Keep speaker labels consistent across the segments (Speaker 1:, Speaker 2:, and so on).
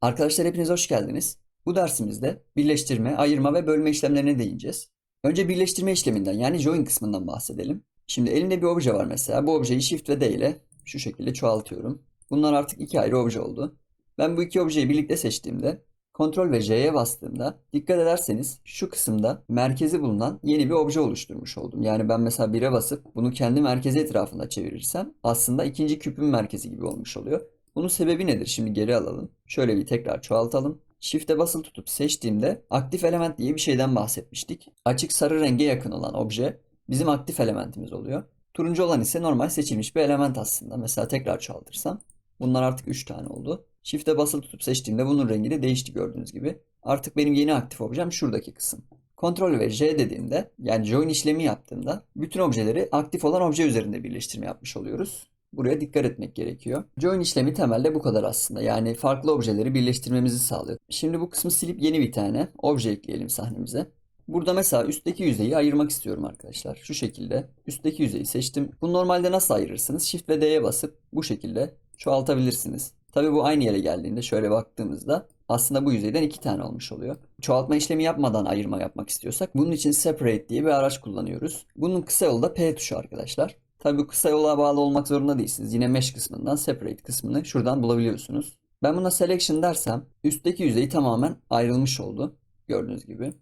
Speaker 1: Arkadaşlar hepiniz hoş geldiniz. Bu dersimizde birleştirme, ayırma ve bölme işlemlerine değineceğiz. Önce birleştirme işleminden yani join kısmından bahsedelim. Şimdi elimde bir obje var mesela. Bu objeyi Shift ve D ile şu şekilde çoğaltıyorum. Bunlar artık iki ayrı obje oldu. Ben bu iki objeyi birlikte seçtiğimde Ctrl ve J'ye bastığımda dikkat ederseniz şu kısımda merkezi bulunan yeni bir obje oluşturmuş oldum. Yani ben mesela 1'e basıp bunu kendi merkezi etrafında çevirirsem aslında ikinci küpün merkezi gibi olmuş oluyor. Bunun sebebi nedir? Şimdi geri alalım. Şöyle bir tekrar çoğaltalım. Shift'e basılı tutup seçtiğimde aktif element diye bir şeyden bahsetmiştik. Açık sarı renge yakın olan obje bizim aktif elementimiz oluyor. Turuncu olan ise normal seçilmiş bir element aslında. Mesela tekrar çoğaltırsam bunlar artık 3 tane oldu. Shift'e basılı tutup seçtiğimde bunun rengi de değişti gördüğünüz gibi. Artık benim yeni aktif objem şuradaki kısım. Ctrl ve J dediğimde yani join işlemi yaptığımda bütün objeleri aktif olan obje üzerinde birleştirme yapmış oluyoruz. Buraya dikkat etmek gerekiyor. Join işlemi temelde bu kadar aslında. Yani farklı objeleri birleştirmemizi sağlıyor. Şimdi bu kısmı silip yeni bir tane obje ekleyelim sahnemize. Burada mesela üstteki yüzeyi ayırmak istiyorum arkadaşlar. Şu şekilde üstteki yüzeyi seçtim. Bunu normalde nasıl ayırırsınız? Shift ve D'ye basıp bu şekilde çoğaltabilirsiniz. Tabii bu aynı yere geldiğinde şöyle baktığımızda aslında bu yüzeyden iki tane olmuş oluyor. Çoğaltma işlemi yapmadan ayırma yapmak istiyorsak bunun için separate diye bir araç kullanıyoruz. Bunun kısa yolu da P tuşu arkadaşlar. Tabii bu kısa yola bağlı olmak zorunda değilsiniz. Yine mesh kısmından separate kısmını şuradan bulabiliyorsunuz. Ben buna selection dersem üstteki yüzey tamamen ayrılmış oldu. Gördüğünüz gibi.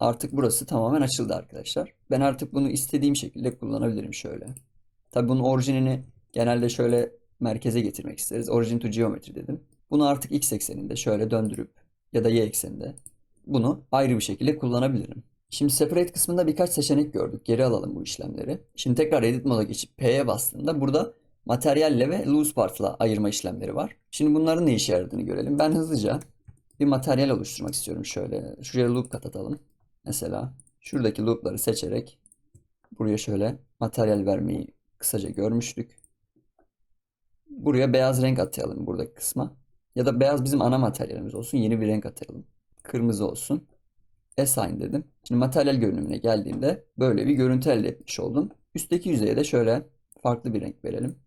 Speaker 1: Artık burası tamamen açıldı arkadaşlar. Ben artık bunu istediğim şekilde kullanabilirim şöyle. Tabii bunun orijinini genelde şöyle merkeze getirmek isteriz. Origin to geometry dedim. Bunu artık x ekseninde şöyle döndürüp ya da y ekseninde bunu ayrı bir şekilde kullanabilirim. Şimdi separate kısmında birkaç seçenek gördük. Geri alalım bu işlemleri. Şimdi tekrar edit moda geçip P'ye bastığımda burada materyalle ve loose part'la ayırma işlemleri var. Şimdi bunların ne işe yaradığını görelim. Ben hızlıca bir materyal oluşturmak istiyorum şöyle. Şuraya loop kapatalım. Mesela şuradaki loop'ları seçerek buraya şöyle materyal vermeyi kısaca görmüştük. Buraya beyaz renk atayalım buradaki kısma. Ya da beyaz bizim ana materyalimiz olsun. Yeni bir renk atayalım. Kırmızı olsun. Assign dedim. Şimdi materyal görünümüne geldiğimde böyle bir görüntü elde etmiş oldum. Üstteki yüzeye de şöyle farklı bir renk verelim.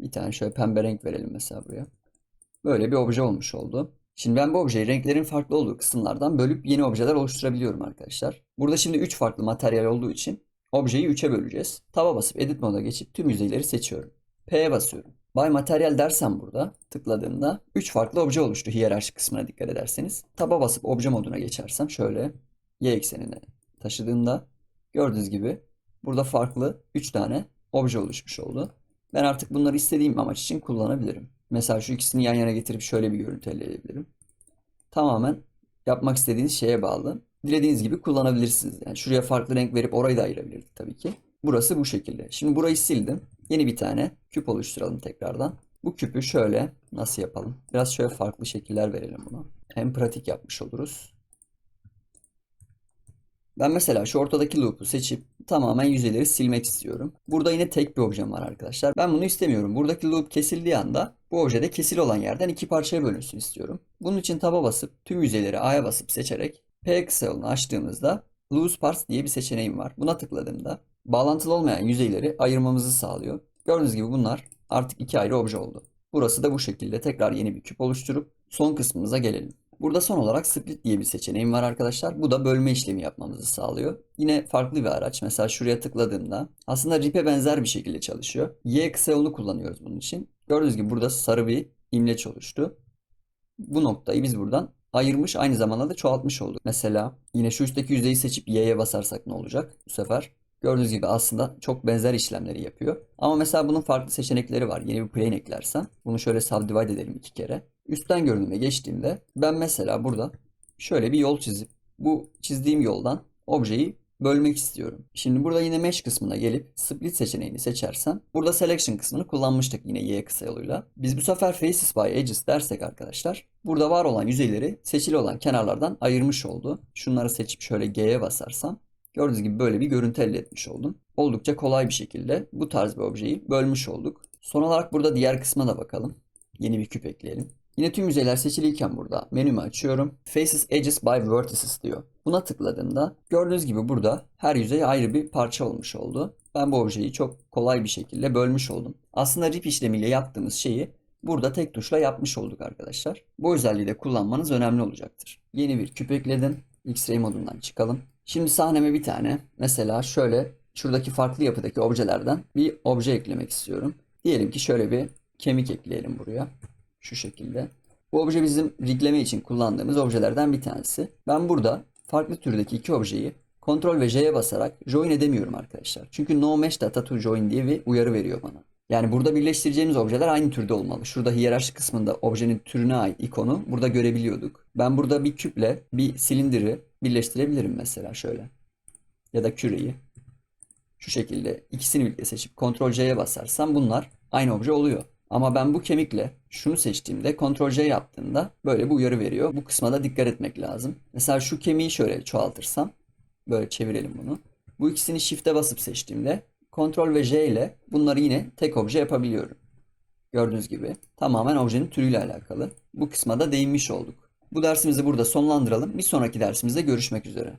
Speaker 1: Bir tane şöyle pembe renk verelim mesela buraya. Böyle bir obje olmuş oldu. Şimdi ben bu objeyi renklerin farklı olduğu kısımlardan bölüp yeni objeler oluşturabiliyorum arkadaşlar. Burada şimdi 3 farklı materyal olduğu için objeyi 3'e böleceğiz. Taba basıp edit moda geçip tüm yüzeyleri seçiyorum. P'ye basıyorum. By materyal dersem burada tıkladığımda 3 farklı obje oluştu hiyerarşi kısmına dikkat ederseniz. Taba basıp obje moduna geçersem şöyle y eksenine taşıdığımda gördüğünüz gibi burada farklı 3 tane obje oluşmuş oldu. Ben artık bunları istediğim amaç için kullanabilirim. Mesela şu ikisini yan yana getirip şöyle bir görüntü elde edebilirim. Tamamen yapmak istediğiniz şeye bağlı. Dilediğiniz gibi kullanabilirsiniz. Yani şuraya farklı renk verip orayı da ayırabilirdik tabii ki. Burası bu şekilde. Şimdi burayı sildim. Yeni bir tane küp oluşturalım tekrardan. Bu küpü şöyle nasıl yapalım? Biraz şöyle farklı şekiller verelim buna. Hem pratik yapmış oluruz. Ben mesela şu ortadaki loop'u seçip tamamen yüzeyleri silmek istiyorum. Burada yine tek bir objem var arkadaşlar. Ben bunu istemiyorum. Buradaki loop kesildiği anda bu objede kesil olan yerden iki parçaya bölünsün istiyorum. Bunun için taba basıp tüm yüzeyleri A'ya basıp seçerek P kısa açtığımızda Loose Parts diye bir seçeneğim var. Buna tıkladığımda bağlantılı olmayan yüzeyleri ayırmamızı sağlıyor. Gördüğünüz gibi bunlar artık iki ayrı obje oldu. Burası da bu şekilde tekrar yeni bir küp oluşturup son kısmımıza gelelim. Burada son olarak split diye bir seçeneğim var arkadaşlar. Bu da bölme işlemi yapmamızı sağlıyor. Yine farklı bir araç. Mesela şuraya tıkladığımda aslında rip'e benzer bir şekilde çalışıyor. Y kısa yolunu kullanıyoruz bunun için. Gördüğünüz gibi burada sarı bir imleç oluştu. Bu noktayı biz buradan ayırmış aynı zamanda da çoğaltmış olduk. Mesela yine şu üstteki yüzeyi seçip Y'ye basarsak ne olacak? Bu sefer gördüğünüz gibi aslında çok benzer işlemleri yapıyor. Ama mesela bunun farklı seçenekleri var. Yeni bir plane eklersem bunu şöyle subdivide edelim iki kere. Üstten görünüme geçtiğimde ben mesela burada şöyle bir yol çizip bu çizdiğim yoldan objeyi bölmek istiyorum. Şimdi burada yine mesh kısmına gelip split seçeneğini seçersem burada selection kısmını kullanmıştık yine y kısa yoluyla. Biz bu sefer faces by edges dersek arkadaşlar burada var olan yüzeyleri seçili olan kenarlardan ayırmış oldu. Şunları seçip şöyle G'ye basarsam gördüğünüz gibi böyle bir görüntü elde etmiş oldum. Oldukça kolay bir şekilde bu tarz bir objeyi bölmüş olduk. Son olarak burada diğer kısma da bakalım. Yeni bir küp ekleyelim. Yine tüm yüzeyler seçiliyken burada menümü açıyorum. Faces Edges by Vertices diyor. Buna tıkladığımda gördüğünüz gibi burada her yüzey ayrı bir parça olmuş oldu. Ben bu objeyi çok kolay bir şekilde bölmüş oldum. Aslında rip işlemiyle yaptığımız şeyi burada tek tuşla yapmış olduk arkadaşlar. Bu özelliği de kullanmanız önemli olacaktır. Yeni bir küp ekledim. X-ray modundan çıkalım. Şimdi sahneme bir tane mesela şöyle şuradaki farklı yapıdaki objelerden bir obje eklemek istiyorum. Diyelim ki şöyle bir kemik ekleyelim buraya. Şu şekilde. Bu obje bizim rigleme için kullandığımız objelerden bir tanesi. Ben burada farklı türdeki iki objeyi Ctrl ve J'ye basarak join edemiyorum arkadaşlar. Çünkü no mesh data to join diye bir uyarı veriyor bana. Yani burada birleştireceğimiz objeler aynı türde olmalı. Şurada hiyerarşi kısmında objenin türüne ait ikonu burada görebiliyorduk. Ben burada bir küple bir silindiri birleştirebilirim mesela şöyle. Ya da küreyi. Şu şekilde ikisini birlikte seçip Ctrl C'ye basarsam bunlar aynı obje oluyor. Ama ben bu kemikle şunu seçtiğimde Ctrl C yaptığımda böyle bir uyarı veriyor. Bu kısma da dikkat etmek lazım. Mesela şu kemiği şöyle çoğaltırsam böyle çevirelim bunu. Bu ikisini Shift'e basıp seçtiğimde Ctrl ve J ile bunları yine tek obje yapabiliyorum. Gördüğünüz gibi tamamen objenin türüyle alakalı. Bu kısma da değinmiş olduk. Bu dersimizi burada sonlandıralım. Bir sonraki dersimizde görüşmek üzere.